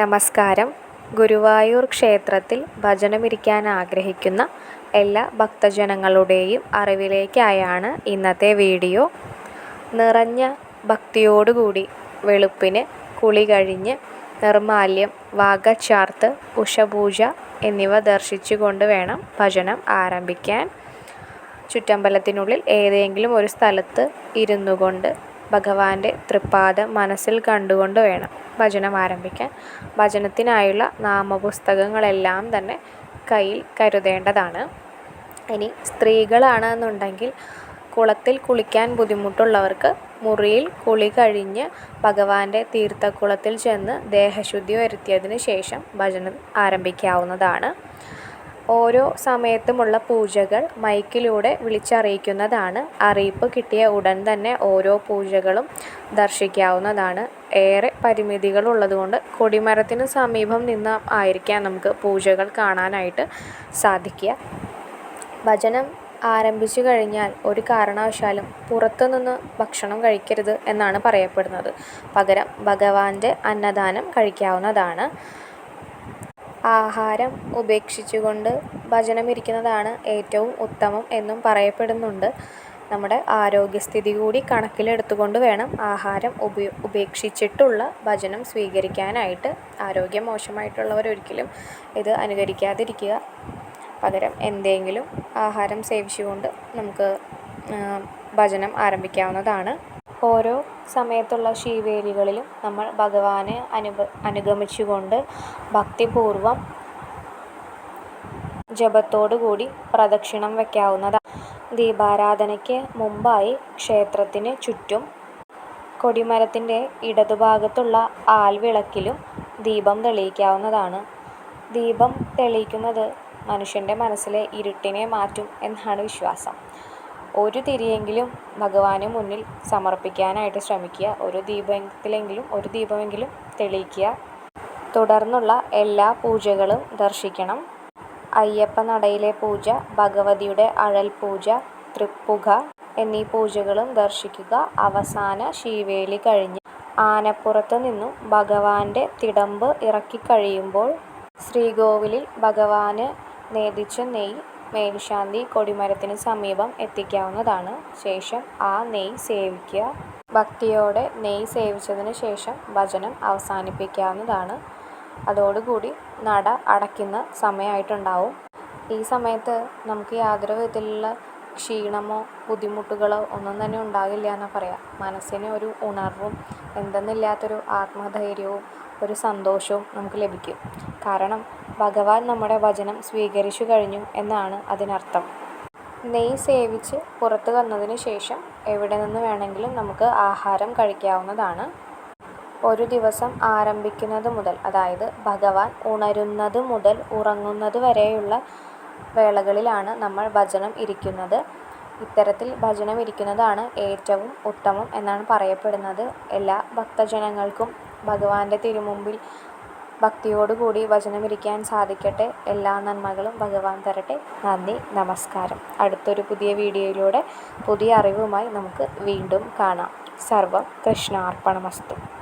നമസ്കാരം. ഗുരുവായൂർ ക്ഷേത്രത്തിൽ ഭജനമിരിക്കാൻ ആഗ്രഹിക്കുന്ന എല്ലാ ഭക്തജനങ്ങളുടെയും അറിവിലേക്കായാണ് ഇന്നത്തെ വീഡിയോ. നിറഞ്ഞ ഭക്തിയോടുകൂടി വെളുപ്പിന് കുളി കഴിഞ്ഞ് നിർമാല്യം വാഗച്ചാർത്ത് ഉഷപൂജ എന്നിവ ദർശിച്ചുകൊണ്ട് വേണം ഭജനം ആരംഭിക്കാൻ. ചുറ്റമ്പലത്തിനുള്ളിൽ ഏതെങ്കിലും ഒരു സ്ഥലത്ത് ഇരുന്നു കൊണ്ട് ഭഗവാന്റെ തൃപ്പാദം മനസ്സിൽ കണ്ടുകൊണ്ട് വേണം ഭജനം ആരംഭിക്കാൻ. ഭജനത്തിനായുള്ള നാമപുസ്തകങ്ങളെല്ലാം തന്നെ കയ്യിൽ കരുതേണ്ടതാണ്. ഇനി സ്ത്രീകളാണെന്നുണ്ടെങ്കിൽ കുളത്തിൽ കുളിക്കാൻ ബുദ്ധിമുട്ടുള്ളവർക്ക് മുറിയിൽ കുളി കഴിഞ്ഞ് ഭഗവാന്റെ തീർത്ഥക്കുളത്തിൽ ചെന്ന് ദേഹശുദ്ധി വരുത്തിയതിന് ശേഷം ഭജനം ആരംഭിക്കാവുന്നതാണ്. ഓരോ സമയത്തുമുള്ള പൂജകൾ മൈക്കിലൂടെ വിളിച്ചറിയിക്കുന്നതാണ്. അറിയിപ്പ് കിട്ടിയ ഉടൻ തന്നെ ഓരോ പൂജകളും ദർശിക്കാവുന്നതാണ്. ഏറെ പരിമിതികൾ ഉള്ളതുകൊണ്ട് കൊടിമരത്തിന് സമീപം നിന്ന് ആയിരിക്കാം നമുക്ക് പൂജകൾ കാണാനായിട്ട് സാധിക്കുക. ഭജനം ആരംഭിച്ചു കഴിഞ്ഞാൽ ഒരു കാരണവശാലും പുറത്തുനിന്ന് ഭക്ഷണം കഴിക്കരുത് എന്നാണ് പറയപ്പെടുന്നത്. പകരം ഭഗവാന്റെ അന്നദാനം കഴിക്കാവുന്നതാണ്. ആഹാരം ഉപേക്ഷിച്ചുകൊണ്ട് ഭജനമിരിക്കുന്നതാണ് ഏറ്റവും ഉത്തമം എന്നും പറയപ്പെടുന്നുണ്ട്. നമ്മുടെ ആരോഗ്യസ്ഥിതി കൂടി കണക്കിലെടുത്തുകൊണ്ട് വേണം ആഹാരം ഉപയോ ഉപേക്ഷിച്ചിട്ടുള്ള ഭജനം സ്വീകരിക്കാനായിട്ട്. ആരോഗ്യം മോശമായിട്ടുള്ളവർ ഒരിക്കലും ഇത് അനുകരിക്കാതിരിക്കുക. പകരം എന്തെങ്കിലും ആഹാരം സേവിച്ചുകൊണ്ട് നമുക്ക് ഭജനം ആരംഭിക്കാവുന്നതാണ്. ഓരോ സമയത്തുള്ള ശീവേലികളിലും നമ്മൾ ഭഗവാനെ അനുഭ അനുഗമിച്ചുകൊണ്ട് ഭക്തിപൂർവം ജപത്തോടു കൂടി പ്രദക്ഷിണം വയ്ക്കാവുന്നതാണ് ദീപാരാധനയ്ക്ക് മുമ്പായി ക്ഷേത്രത്തിന് ചുറ്റും കൊടിമരത്തിന്റെ ഇടതുഭാഗത്തുള്ള ആൽവിളക്കിലും ദീപം തെളിയിക്കാവുന്നതാണ്. ദീപം തെളിയിക്കുന്നത് മനുഷ്യന്റെ മനസ്സിലെ ഇരുട്ടിനെ മാറ്റും എന്നാണ് വിശ്വാസം. ഒരു തിരിയെങ്കിലും ഭഗവാന് മുന്നിൽ സമർപ്പിക്കാനായിട്ട് ശ്രമിക്കുക. ഒരു ദീപത്തിലെങ്കിലും ഒരു ദീപമെങ്കിലും തെളിയിക്കുക. തുടർന്നുള്ള എല്ലാ പൂജകളും ദർശിക്കണം. അയ്യപ്പ നടയിലെ പൂജ ഭഗവതിയുടെ അഴൽ പൂജ തൃപ്പുക എന്നീ പൂജകളും ദർശിക്കുക. അവസാന ശീവേലി കഴിഞ്ഞ് ആനപ്പുറത്ത് നിന്നും ഭഗവാന്റെ തിടമ്പ് ഇറക്കി കഴിയുമ്പോൾ ശ്രീകോവിലിൽ ഭഗവാന് നേദിച്ച നെയ്യ് മേൽശാന്തി കൊടിമരത്തിന് സമീപം എത്തിക്കാവുന്നതാണ്. ശേഷം ആ നെയ്യ് സേവിക്കുക. ഭക്തിയോടെ നെയ്യ് സേവിച്ചതിന് ശേഷം ഭജനം അവസാനിപ്പിക്കാവുന്നതാണ്. അതോടുകൂടി നട അടയ്ക്കുന്ന സമയമായിട്ടുണ്ടാവും. ഈ സമയത്ത് നമുക്ക് യാതൊരു വിധത്തിലുള്ള ക്ഷീണമോ ബുദ്ധിമുട്ടുകളോ ഒന്നും തന്നെ ഉണ്ടാകില്ല എന്നാണ് പറയാം. മനസ്സിന് ഒരു ഉണർവും എന്തെന്നില്ലാത്തൊരു ആത്മധൈര്യവും ഒരു സന്തോഷവും നമുക്ക് ലഭിക്കും. കാരണം ഭഗവാൻ നമ്മുടെ വചനം സ്വീകരിച്ചു കഴിഞ്ഞു എന്നാണ് അതിനർത്ഥം. നെയ്യ് സേവിച്ച് പുറത്ത് വന്നതിന് ശേഷം എവിടെ നിന്ന് വേണമെങ്കിലും നമുക്ക് ആഹാരം കഴിക്കാവുന്നതാണ്. ഒരു ദിവസം ആരംഭിക്കുന്നത് മുതൽ അതായത് ഭഗവാൻ ഉണരുന്നത് മുതൽ ഉറങ്ങുന്നത് വരെയുള്ള വേളകളിലാണ് നമ്മൾ ഭജനം ഇരിക്കുന്നത്. ഇത്തരത്തിൽ ഭജനം ഇരിക്കുന്നതാണ് ഏറ്റവും ഉത്തമം എന്നാണ് പറയപ്പെടുന്നത്. എല്ലാ ഭക്തജനങ്ങൾക്കും ഭഗവാന്റെ തിരുമുമ്പിൽ ഭക്തിയോടുകൂടി ഭജനമിരിക്കാൻ സാധിക്കട്ടെ. എല്ലാ നന്മകളും ഭഗവാൻ തരട്ടെ. നന്ദി നമസ്കാരം. അടുത്തൊരു പുതിയ വീഡിയോയിലൂടെ പുതിയ അറിവുമായി നമുക്ക് വീണ്ടും കാണാം. സർവം കൃഷ്ണാർപ്പണമസ്തു.